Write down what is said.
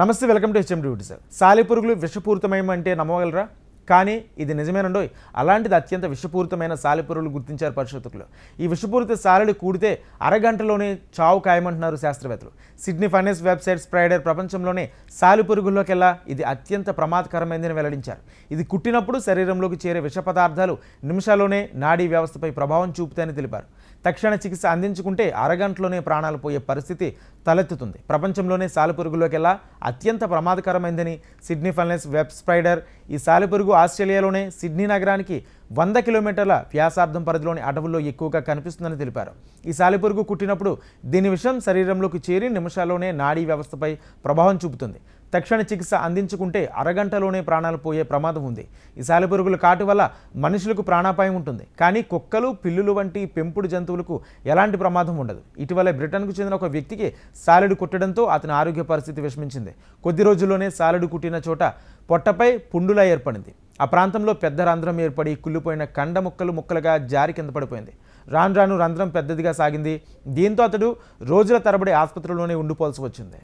నమస్తే welcome to HM duty sir సాలిపురుగులు విషపూరితమేమంటే నమ్మగలరా? కానీ ఇది నిజమేనండోయ్ అలాంటిది అత్యంత విషపూరితమైన సాలిపురుగులు గుర్తించారు పరిశోధకులు. ఈ విషపూరిత సాలెలు కూడితే అరగంటలోనే చావు ఖాయమంటున్నారు శాస్త్రవేత్తలు. సిడ్నీ ఫైనాన్స్ వెబ్సైట్ స్ప్రైడర్ ప్రపంచంలోనే సాలిపురుగుల్లోకెల్లా ఇది అత్యంత ప్రమాదకరమైందని వెల్లడించారు. ఇది కుట్టినప్పుడు శరీరంలోకి చేరే విష పదార్థాలు నిమిషాల్లోనే నాడీ వ్యవస్థపై ప్రభావం చూపుతాయని తెలిపారు. తక్షణ చికిత్స అందించుకుంటే అరగంటలోనే ప్రాణాలు పోయే పరిస్థితి తలెత్తుతుంది. ప్రపంచంలోనే సాలిపురుగులోకెల్లా అత్యంత ప్రమాదకరమైందని సిడ్నీ ఫల్నెస్ వెబ్ స్ప్రైడర్ ఈ సాలిపురుగు ఆస్ట్రేలియాలోనే సిడ్నీ నగరానికి వంద కిలోమీటర్ల వ్యాసార్థం పరిధిలోని అడవుల్లో ఎక్కువగా కనిపిస్తుందని తెలిపారు. ఈ సాలిపురుగు కుట్టినప్పుడు దీని విషయం శరీరంలోకి చేరి నిమిషాల్లోనే నాడీ వ్యవస్థపై ప్రభావం చూపుతుంది. తక్షణ చికిత్స అందించుకుంటే అరగంటలోనే ప్రాణాలు పోయే ప్రమాదం ఉంది. ఈ సాలెపురుగుల కాటు వల్ల మనుషులకు ప్రాణాపాయం ఉంటుంది. కానీ కుక్కలు పిల్లులు వంటి పెంపుడు జంతువులకు ఎలాంటి ప్రమాదం ఉండదు. ఇటీవల బ్రిటన్కు చెందిన ఒక వ్యక్తికి సాలెడు కుట్టడంతో అతని ఆరోగ్య పరిస్థితి విషమించింది. కొద్ది రోజుల్లోనే సాలెడు కుట్టిన చోట పొట్టపై పుండులా ఏర్పడింది. ఆ ప్రాంతంలో పెద్ద రంధ్రం ఏర్పడి కుళ్ళిపోయిన కండ ముక్కలు ముక్కలుగా జారి కింద పడిపోయింది. రాను రాను రంధ్రం పెద్దదిగా సాగింది. దీంతో అతడు రోజుల తరబడి ఆసుపత్రిలోనే ఉండిపోవాల్సి వచ్చింది.